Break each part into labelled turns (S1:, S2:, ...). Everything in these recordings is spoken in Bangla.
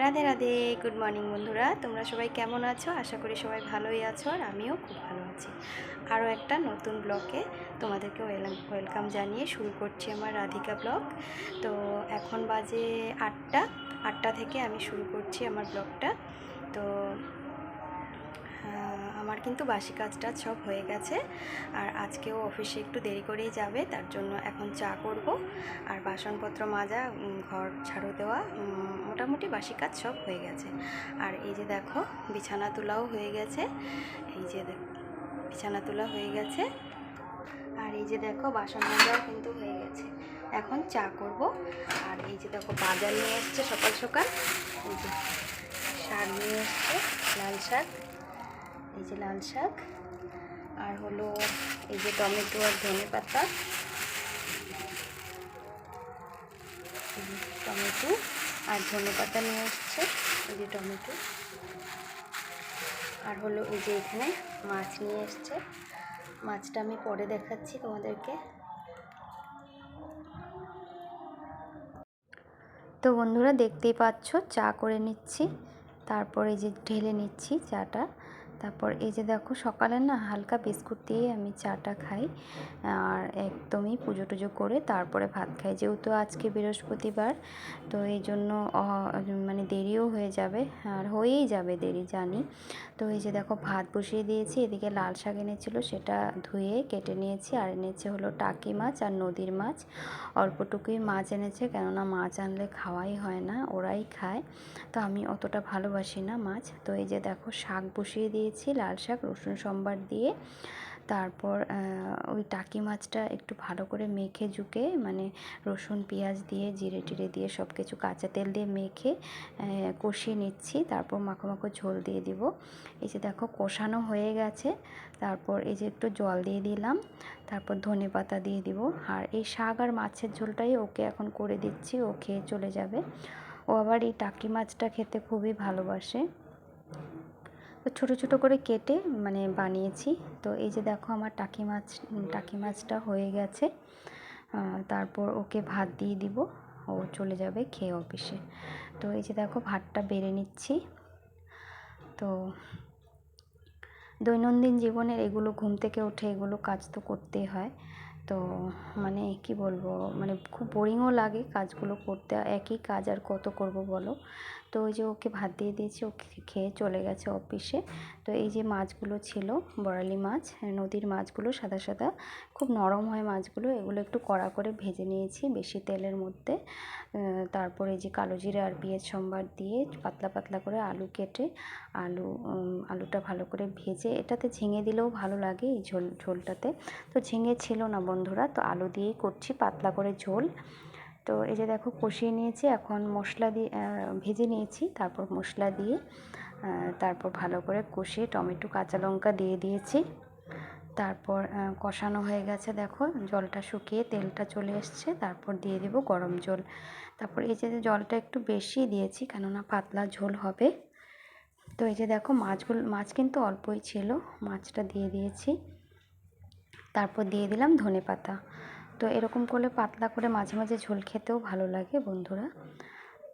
S1: রাধে রাধে। গুড মর্নিং বন্ধুরা। তোমরা সবাই কেমন আছো? আশা করি সবাই ভালোই আছো আর আমিও খুব ভালো আছি। আরও একটা নতুন ব্লগে তোমাদেরকে ওয়েলকাম জানিয়ে শুরু করছি আমার রাধিকা ব্লগ। তো এখন বাজে আটটা। আটটা থেকে আমি শুরু করছি আমার ব্লগটা। তো আমার কিন্তু বাসি কাজটা সব হয়ে গেছে। আর আজকেও অফিসে একটু দেরি করেই যাবে, তার জন্য এখন চা করব। আর বাসনপত্র মাজা ঘর ঝাড়ু দেওয়া মোটামুটি বাসি কাজ সব হয়ে গেছে। আর এই যে দেখো, বিছানা তোলাও হয়ে গেছে। এই যে বিছানা তোলা হয়ে গেছে। আর এই যে দেখো, বাসন মাজাও কিন্তু হয়ে গেছে। এখন চা করব। আর এই যে দেখো, বাজার নিয়ে এসছে সকাল সকাল। এই যে শাক নিয়ে এসছে, লাল শাক এই যে লাল শাক, আর হলো এই যে টমেটো আর ধনে পাতা। টমেটো আর ধনে পাতা নিয়ে এসছে, এই যে টমেটো। আর হলো এই যে এখানে মাছ নিয়ে এসছে। মাছটা আমি পরে দেখাচ্ছি তোমাদেরকে। তো বন্ধুরা দেখতেই পাচ্ছ, চা করে নিচ্ছি, তারপরে যে ঢেলে নিচ্ছি চাটা। তারপর এই যে দেখো সকালে না হালকা বিস্কুট দিয়ে আমি চাটা খাই আর একদমই পুজো টুজো করে তারপরে ভাত খাই। যেহেতু আজকে বৃহস্পতিবার, তো এই জন্য মানে দেরিও হয়ে যাবে, আর হয়েই যাবে দেরি, জানি। তো এই যে দেখো, ভাত বসিয়ে দিয়েছি, এদিকে লাল শাক এনেছিল, সেটা ধুয়ে কেটে নিয়েছি, আর এনেছে হলো টাকি মাছ আর নদীর মাছ। অল্পটুকুই মাছ এনেছে, কেননা মাছ আনলে খাওয়াই হয় না, ওরাই খায়। তো আমি অতটা ভালোবাসি না মাছ। তো এই যে দেখো, শাক বসিয়ে দিয়েছি, লাল শাক, রসুন সম্বার দিয়ে। তারপর ওই টাকি মাছটা একটু ভালো করে মেখে ঝুঁকে মানে রসুন, পেঁয়াজ দিয়ে, জিরে টিরে দিয়ে সব কিছু কাঁচা তেল দিয়ে মেখে কষিয়ে নিচ্ছি। তারপর মাখো মাখো ঝোল দিয়ে দিব। এই যে দেখো কষানো হয়ে গেছে। তারপর এই যে একটু জল দিয়ে দিলাম। তারপর ধনে পাতা দিয়ে দিব। আর এই শাক আর মাছের ঝোলটাই ওকে এখন করে দিচ্ছি। ও খেয়ে চলে যাবে। ও আবার এই টাকি মাছটা খেতে খুবই ভালোবাসে। ছোটো ছোটো করে কেটে মানে বানিয়েছি। তো এই যে দেখো আমার টাকি মাছ, টাকি মাছটা হয়ে গেছে। তারপর ওকে ভাত দিয়ে দিব। ও চলে যাবে খেয়ে অফিসে। তো এই যে দেখো ভাতটা বেড়ে নিচ্ছি। তো দৈনন্দিন জীবনের এগুলো ঘুম থেকে উঠে এগুলো কাজ তো করতেই হয়। তো মানে কি বলব মানে খুব বোরিংও লাগে কাজগুলো করতে একই কাজ আর কত করব বলো? তো ওই যে ওকে ভাত দিয়ে দিয়েছি ওকে খেয়ে চলে গেছে অফিসে। তো এই যে মাছগুলো ছিল বরালি মাছ, নদীর মাছগুলো সাদা সাদা, খুব নরম হয় মাছগুলো, এগুলো একটু কড়া করে ভেজে নিয়েছি বেশি তেলের মধ্যে। তারপরে এই যে কালো জিরে আর পেঁয়াজ সম্বার দিয়ে পাতলা পাতলা করে আলু কেটে, আলু আলুটা ভালো করে ভেজে, এটাতে ঝিঙে দিলেও ভালো লাগে এই ঝোল, ঝোলটাতে। তো ঝিঙে ছিল না বন্ধুরা, তো আলু দিয়েই করছি পাতলা করে ঝোল। তো এই যে দেখো কষিয়ে নিয়েছি, এখন মশলা দিয়ে ভেজে নিয়েছি, তারপর মশলা দিয়ে তারপর ভালো করে কষিয়ে টমেটো, কাঁচা লঙ্কা দিয়ে দিয়েছি। তারপর কষানো হয়ে গেছে দেখো, জলটা শুকিয়ে তেলটা চলে এসছে, তারপর দিয়ে দেবো গরম জল। তারপর এই যে জলটা একটু বেশি দিয়েছি, কেননা পাতলা ঝোল হবে। তো এই যে দেখো, মাছগুলো, মাছ কিন্তু অল্পই ছিল, মাছটা দিয়ে দিয়েছি। তারপর দিয়ে দিলাম ধনে পাতা। তো এরকম করলে পাতলা করে মাঝে মাঝে ঝোল খেতেও ভালো লাগে বন্ধুরা।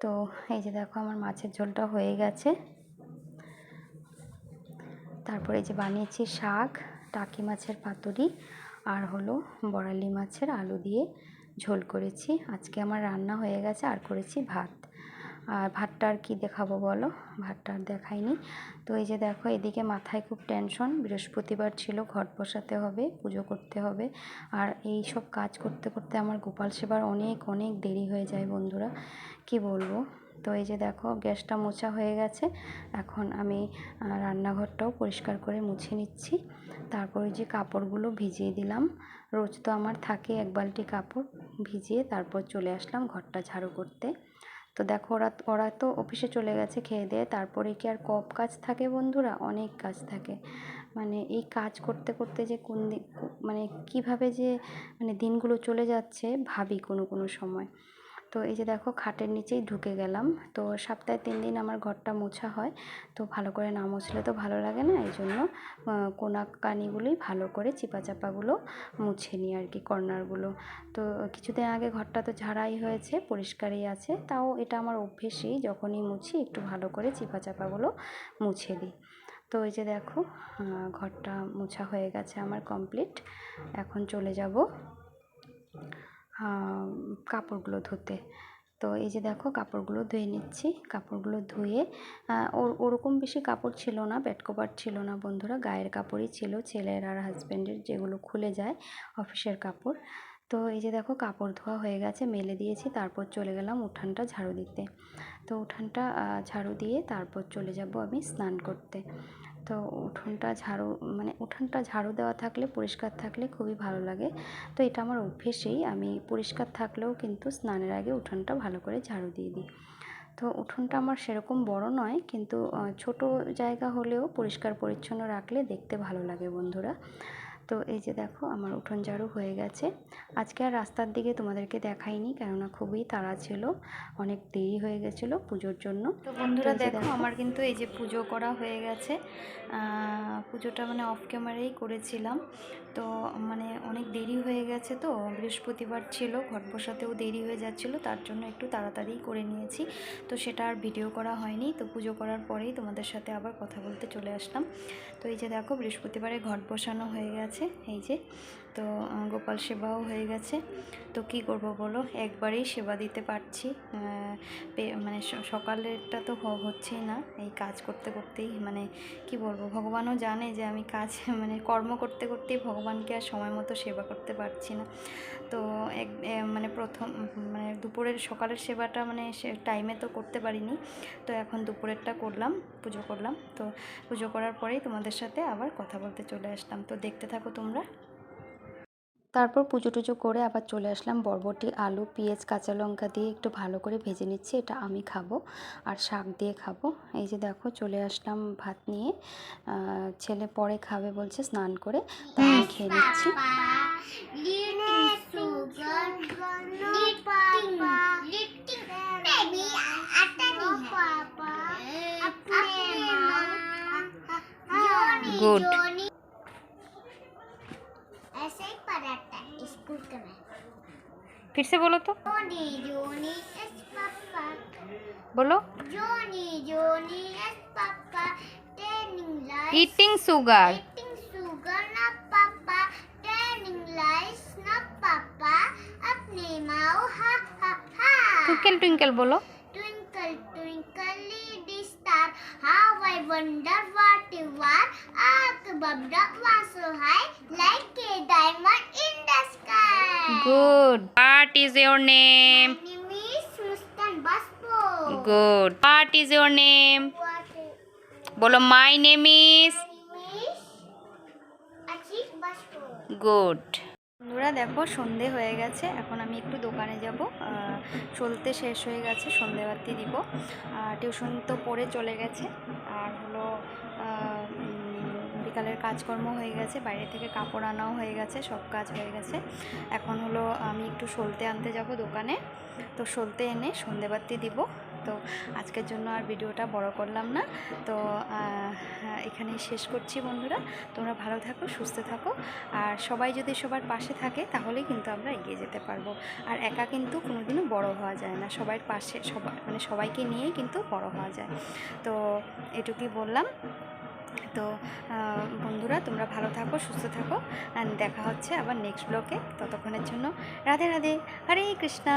S1: তো এই যে দেখো আমার মাছের ঝোলটা হয়ে গেছে। তারপরে যে বানিয়েছি শাক, টাকি মাছের পাতুরি আর হলো বড়ালি মাছের আলু দিয়ে ঝোল করেছি। আজকে আমার রান্না হয়ে গেছে, আর করেছি ভাত। আর ভাতটা আর কী দেখাবো বলো? ভাতটা আর দেখাইনি। তো এই যে দেখো, এদিকে মাথায় খুব টেনশন বৃহস্পতিবার ছিল, ঘট বসাতে হবে, পুজো করতে হবে। আর এই সব কাজ করতে করতে আমার গোপাল সেবার অনেক অনেক দেরি হয়ে যায় বন্ধুরা। কি বলব? তো এই যে দেখো, গ্যাসটা মোছা হয়ে গেছে। এখন আমি রান্নাঘরটাও পরিষ্কার করে মুছে নিচ্ছি। তারপরে যে কাপড়গুলো ভিজিয়ে দিলাম। রোজ তো আমার থাকে এক বালতি কাপড় ভিজিয়ে তারপর চলে আসলাম ঘরটা ঝাড়ু করতে। তো দেখো, ওরা ওরা তো অফিসে চলে গেছে খেয়ে দিয়ে। তারপরে কি আর কপ কাজ থাকে বন্ধুরা? অনেক কাজ থাকে। মানে এই কাজ করতে করতে যে কোন মানে কীভাবে যে মানে দিনগুলো চলে যাচ্ছে ভাবি কোনো কোনো সময়। তো এই যে দেখো খাটের নিচেই ঢুকে গেলাম। তো সপ্তাহে তিন দিন আমার ঘরটা মোছা হয়। তো ভালো করে না মুছলে তো ভালো লাগে না, এই জন্য কোনা কানিগুলোই ভালো করে চিপা চাপাগুলো মুছে নিই আর কি, কর্নারগুলো। তো কিছুদিন আগে ঘরটা তো ঝাড়াই হয়েছে, পরিষ্কারই আছে। তাও এটা আমার অভ্যেসই যখনই মুছি একটু ভালো করে চিপা চাপাগুলো মুছে দিই। তো এই যে দেখো ঘরটা মোছা হয়ে গেছে আমার কমপ্লিট। এখন চলে যাব। কাপড়গুলো ধুতে। তো এই যে দেখো, কাপড়গুলো ধুয়ে নিচ্ছি। কাপড়গুলো ধুয়ে ওর, ওরকম বেশি কাপড় ছিল না, বেড কভার ছিল না বন্ধুরা, গায়ের কাপড়ই ছিল, ছেলের আর হাজব্যান্ডের যেগুলো খুলে যায় অফিসের কাপড়। তো এই যে দেখো, কাপড় ধোয়া হয়ে গেছে, মেলে দিয়েছি, তারপর চলে গেলাম উঠানটা ঝাড়ু দিতে। তো উঠানটা ঝাড়ু দিয়ে তারপর চলে যাব আমি স্নান করতে। তো উঠোনটা ঝাড়ু মানে উঠোনটা ঝাড়ু দেওয়া থাকলে, পরিষ্কার থাকলে খুবই ভালো লাগে। তো এটা আমার অভ্যেসেই। আমি পরিষ্কার থাকলেও কিন্তু স্নানের আগে উঠোনটা ভালো করে ঝাড়ু দিয়ে দিই। তো উঠোনটা আমার সেরকম বড় নয়, কিন্তু ছোট জায়গা হলেও পরিষ্কার পরিচ্ছন্ন রাখলে দেখতে ভালো লাগে বন্ধুরা। তো এই যে দেখো আমার উঠোন ঝাড়ু হয়ে গেছে। আজকে আর রাস্তার দিকে তোমাদেরকে দেখাইনি কেননা খুবই তাড়া ছিল। অনেক দেরি হয়ে গেছিল পুজোর জন্য। তো বন্ধুরা দেখো আমার কিন্তু এই যে পুজো করা হয়ে গেছে। পুজোটা মানে অফ ক্যামেরাই করেছিলাম। তো মানে অনেক দেরি হয়ে গেছে তো বৃহস্পতিবার ছিল ঘট বসাতেও দেরি হয়ে যাচ্ছিল তার জন্য একটু তাড়াতাড়ি করে নিয়েছি। তো সেটা আর ভিডিও করা হয়নি তো পুজো করার পরেই তোমাদের সাথে আবার কথা বলতে চলে আসলাম। তো এই যে দেখো বৃহস্পতিবারে ঘট বসানো হয়ে গেছে। এই যে। তো গোপাল সেবাও হয়ে গেছে। তো কি করব বলো? একবারেই সেবা দিতে পারছি। মানে সকালেরটা তো হচ্ছেই না। এই কাজ করতে করতেই মানে কি বলব? ভগবানও জানে যে আমি কাজ মানে কর্ম করতে করতেই ভগবানকে আর সময় মতো সেবা করতে পারছি না। তো এক মানে প্রথম মানে দুপুরের, সকালের সেবাটা মানে টাইমে তো করতে পারিনি। তো এখন দুপুরেরটা করলাম, পুজো করলাম। তো পুজো করার পরেই তোমাদের সাথে আবার কথা বলতে চলে আসলাম। তো দেখতে থাকো তোমরা। তারপর পুজো টুজো করে আবার চলে আসলাম বরবটি, আলু, পেঁয়াজ, কাঁচা লঙ্কা দিয়ে একটু ভালো করে ভেজে নিচ্ছি, এটা আমি খাব আর শাক দিয়ে খাব। এই যে দেখো চলে আসলাম ভাত নিয়ে ছেলে পরে খাবে বলছে স্নান করে, তা খেয়ে নিচ্ছি। গুড फिर से बोलो तो बोलो ईटिंग सुगर ट्विंकल ट्विंकल बोलो
S2: twinkle twinkle little star how I wonder what you are above one so high like a diamond in the sky
S1: Good. What is your name?
S2: My name is Muskan Baspo
S1: Good. What is your name? বলো my name is
S2: my name is Achik Baspo
S1: good বন্ধুরা দেখো সন্ধে হয়ে গেছে এখন আমি একটু দোকানে যাব চলতে শেষ হয়ে গেছে সন্ধেবাতি দিব টিউশন তো পড়ে চলে গেছে আর হলো বিকালের কাজকর্ম হয়ে গেছে, বাইরে থেকে কাপড় আনাও হয়ে গেছে, সব কাজ হয়ে গেছে। এখন হলো আমি একটু সলতে আনতে যাব দোকানে। তো সলতে এনে সন্ধেবাতি দিব। তো আজকের জন্য আর ভিডিওটা বড় করলাম না। তো এখানেই শেষ করছি বন্ধুরা। তোমরা ভালো থাকো, সুস্থ থাকো। আর সবাই যদি সবার পাশে থাকে, তাহলেই কিন্তু আমরা এগিয়ে যেতে পারব। আর একা কিন্তু কোনোদিনও বড় হওয়া যায় না। সবাই পাশে সবাই মানে সবাইকে নিয়েই কিন্তু বড় হওয়া যায়। তো এটুকুই বললাম। তো বন্ধুরা, তোমরা ভালো থাকো, সুস্থ থাকো অ্যান্ড দেখা হচ্ছে আবার নেক্সট ব্লকে ততক্ষণের জন্য রাধে রাধে, হরে কৃষ্ণা।